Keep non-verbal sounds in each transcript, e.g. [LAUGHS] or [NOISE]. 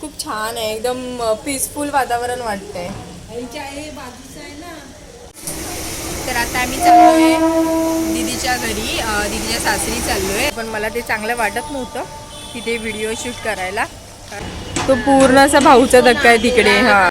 खूप छान आहे. एकदम पीसफुल वातावरण वाटतंय. तर आता आम्ही चाललोय दीदीच्या घरी. दिदीच्या दीदीच्या सासरी चाललोय. पण मला ते चांगलं वाटत नव्हतं तिथे व्हिडिओ शूट करायला. तो पूर्ण असा भाऊचा धक्का आहे तिकडे हा.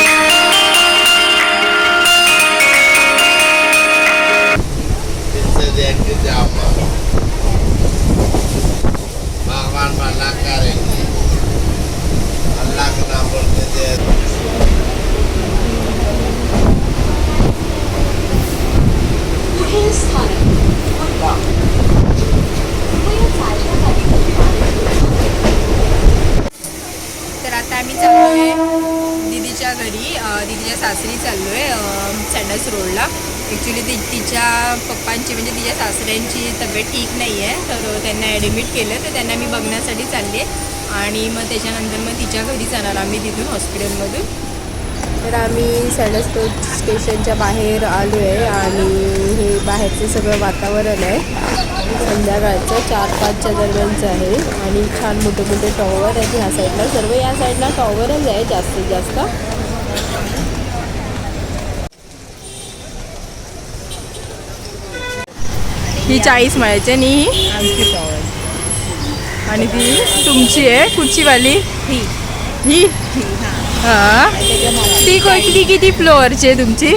सासरी चाललो आहे सँडस रोडला. ॲक्च्युली ती तिच्या पप्पांची म्हणजे तिच्या सासऱ्यांची तब्येत ठीक नाही आहे तर त्यांना ॲडमिट केलं तर त्यांना मी बघण्यासाठी चालले आणि मग त्याच्यानंतर मग तिच्या घरी जाणार आम्ही तिथून हॉस्पिटलमधून. तर आम्ही सँडस रोड स्टेशनच्या बाहेर आलो आहे आणि हे बाहेरचं सगळं वातावरण आहे. संध्याकाळचं चार पाचच्या दरम्यानचं आहे. आणि छान मोठे मोठे टॉवर आहेत ह्या साईडला सर्व या साईडला टॉवरच आहे जास्तीत जास्त. ही चाळीस माळ्याची आणि ही आणि ती तुमची आहे कुठची वाली ही. ही? हा. ती कोणती किती फ्लोअरची आहे तुमची?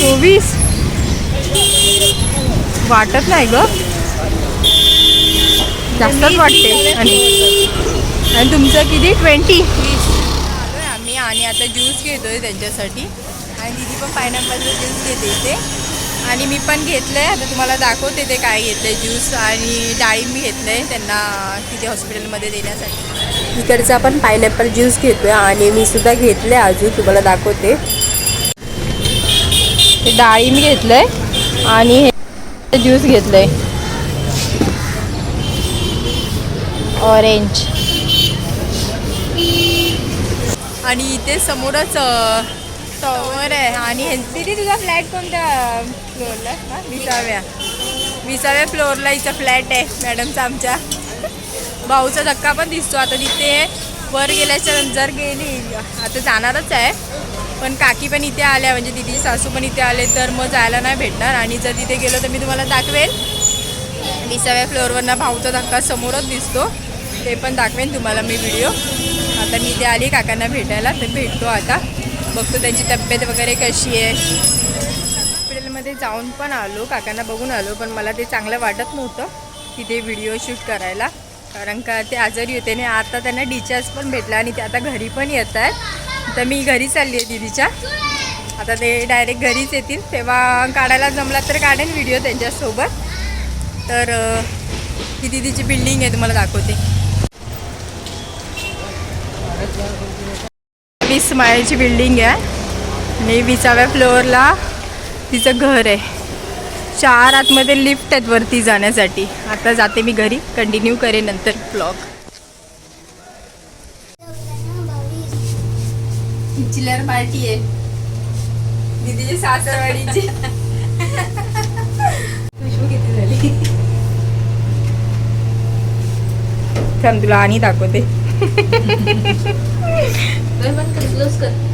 चोवीस. वाटत नाही ग. जास्तच वाटते. आणि आणि तुमचं किती? ट्वेंटी. आम्ही आणि आता ज्यूस घेतोय त्यांच्यासाठी. आणि दिदी पण पायनॅपलचा ज्यूस घेते इथे. आणि मी पण घेतलंय. आता तुम्हाला दाखवते ते काय घेतलंय. ज्यूस आणि डाळिंब घेतलंय त्यांना तिथे हॉस्पिटलमध्ये देण्यासाठी. इकडचा आपण पायनॅपल ज्यूस घेतोय आणि मी सुद्धा घेतले अजून तुम्हाला दाखवते. हे डाळिंब घेतलंय आणि हे ज्यूस घेतलंय. ऑरेंज आणि इथे समोरच टॉवर आहे. आणि दीदी तुझा फ्लॅट कोणत्या फ्लोअरला विसाव्या. विसाव्या फ्लोअरला इथं फ्लॅट आहे मॅडमचा आमच्या. भाऊचा धक्का पण दिसतो. आता तिथे वर गेल्याच्यानंतर गेली आता जाणारच आहे. पण काकी पण इथे आल्या म्हणजे दिदी सासू पण इथे आले तर मग जायला नाही भेटणार. आणि जर तिथे गेलो तर मी तुम्हाला दाखवेल. विसाव्या फ्लोअरवरनं भाऊचा धक्का समोरच दिसतो. ते पण दाखवेन तुम्हाला मी व्हिडिओ आता मी इथे आली काकांना भेटायला तर भेटतो आता. बघतो त्यांची तब्येत वगैरे कशी आहे. हॉस्पिटलमध्ये जाऊन पण आलो काकांना बघून आलो पण मला ते चांगलं वाटत नव्हतं तिथे व्हिडिओ शूट करायला. कारण का ते आजारी होते आणि आता त्यांना डिचार्ज पण भेटला आणि ते आता घरी पण येत आहेत. तर मी घरी चालली आहे दिदीच्या. आता ते डायरेक्ट घरीच येतील. तेव्हा काढायला जमला तर काढेन व्हिडिओ त्यांच्यासोबत. तर ही दिदीची बिल्डिंग आहे तुम्हाला दाखवते. वीस माळ्याची बिल्डिंग आहे. आणि विसाव्या फ्लोअरला तिचं घर आहे. चार आतमध्ये लिफ्ट आहेत वरती जाण्यासाठी. आता जाते मी घरी. कंटिन्यू करेन नंतर ब्लॉग चिलर पार्टी आहे. दीदीची सासरवाडीची. खुशबू किती झाली? थांब तुला आणि दाखवते. [LAUGHS]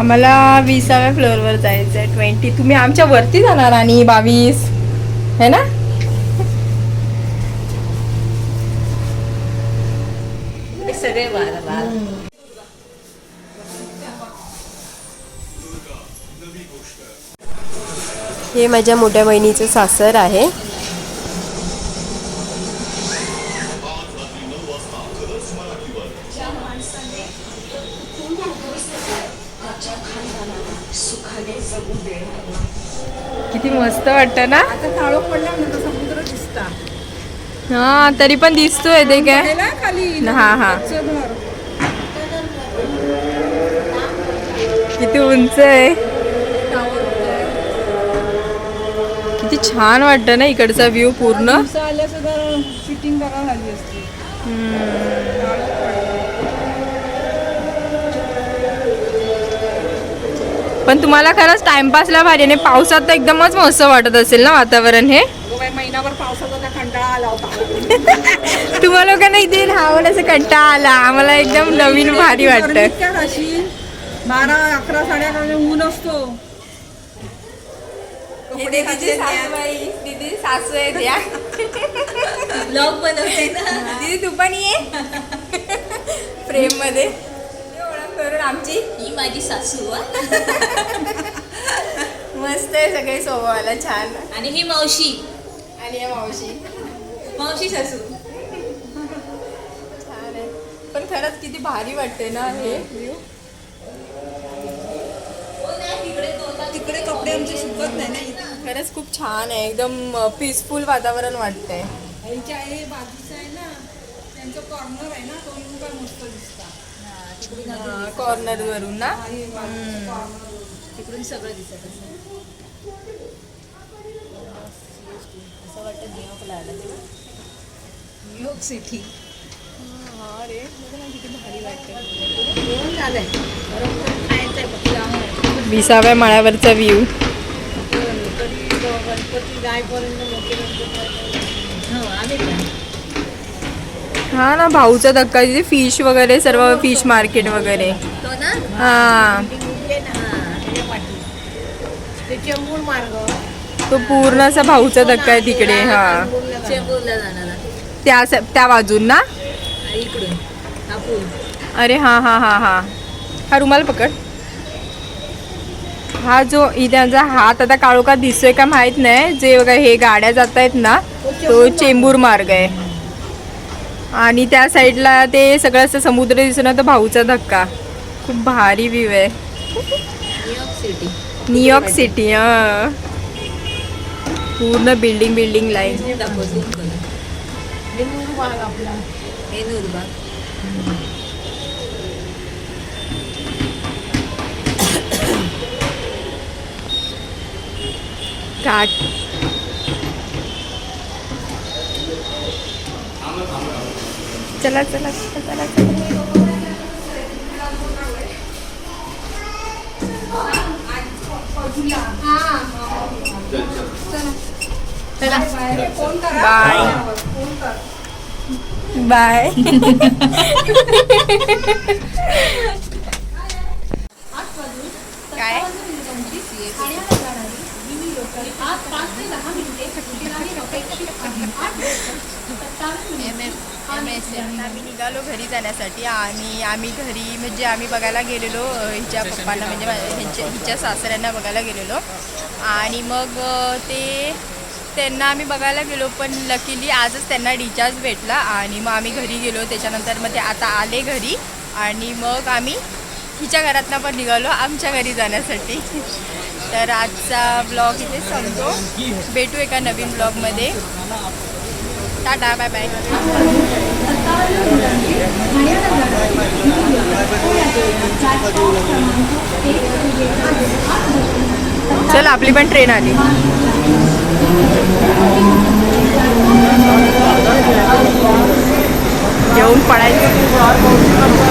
आम्हाला विसाव्या फ्लोअरवर जायचं आहे ट्वेंटी. तुम्ही आमच्या वरती जाणार आणि बावीस. है ना? सगळे हे माझ्या मोठ्या बहिणीचं सासर आहे. किती मस्त वाटतं ना? आता समुद्र दिसता. हा तरी पण दिसतोय ते काय? खाली. हा हा. किती उंच आहे. किती छान वाटतं ना इकडचा व्ह्यू पूर्ण. आल्याचं जर शूटिंग करावं लागली असती. पण तुम्हाला खरंच टाइमपासला भारी आणि पावसात तर एकदमच मस्त वाटत असेल ना वातावरण हे? महिना महिनाभर पावसाचा कंटाळा आला होता. [LAUGHS] तुम्हा लोकांना इथे राहावं असं कंटाळा आला. आम्हाला एकदम नवीन भारी वाटतं बारा अकरा साडे अकरा ऊन असतो. हे दीदी सासू आहे त्या ब्लॉग बनवते ना. दीदी तू पण ये. [LAUGHS] प्रेममध्ये करून आमची? ही माझी सासू हा. [LAUGHS] मस्त आहे सगळे स्वभावाला छान. आणि ही मावशी. आणि या मावशी. मावशी सासू. छान आहे. पण खरंच किती भारी वाटते ना हे. व्ह्यू तिकडे कपडे आमचे सुकत नाही ना इथं. खरंच खूप छान आहे. एकदम पीसफुल वातावरण वाटतंय. यांच्या हे बाजूचं आहे ना त्यांचं कॉर्नर आहे ना तो काय मस्त दिसता. कॉर्नर वरून ना? तिकडून सगळं दिसत असं असं वाटतं न्यूयॉर्कला आलं न्यूयॉर्क सिटी किती भारी वाटते. विसाव्या माळ्यावरचा व्ह्यू गणपती जायपर्यंत मोठे गणपती हो आम्ही हा ना भाऊचा धक्का तिथे फिश वगैरे सर्व फिश मार्केट वगैरे. तो ना? हा. ती पूर्ण असा भाऊचा धक्का आहे तिकडे हा. त्या त्या बाजून ना? अरे हा हा हा हा. हा रुमाल पकड. हा जो इथ्यांचा हात आता काळोखा दिसतोय का माहीत नाही. जे बघा हे गाड्या जात आहेत ना तो चेंबूर मार्ग आहे. आणि त्या साईडला ते सगळं असं समुद्र दिसणं तर भाऊचा धक्का. खूप भारी व्ह्यू आहे. न्यूयॉर्क सिटी न्यूयॉर्क सिटी हा. पूर्ण बिल्डिंग बिल्डिंग लाईन दाखव झूम कर हे नूरबाग आपला हे आम्ही निघालो घरी जाण्यासाठी. आणि आम्ही घरी म्हणजे आम्ही बघायला गेलेलो हिच्या पप्पांना म्हणजे ह्यांच्या हिच्या सासऱ्यांना बघायला गेलेलो. आणि मग ते त्यांना आम्ही बघायला गेलो पण लकीली आजच त्यांना डिस्चार्ज भेटला. आणि मग आम्ही घरी गेलो. त्याच्यानंतर मग ते आता आले घरी. आणि मग आम्ही हिच्या घरातनं पण निघालो आमच्या घरी जाण्यासाठी. तर आजचा ब्लॉग इथे संपतो. भेटू एका नवीन ब्लॉगमध्ये टाटा बाय बाय चल आपली पण ट्रेन आली. जेवून पडायचं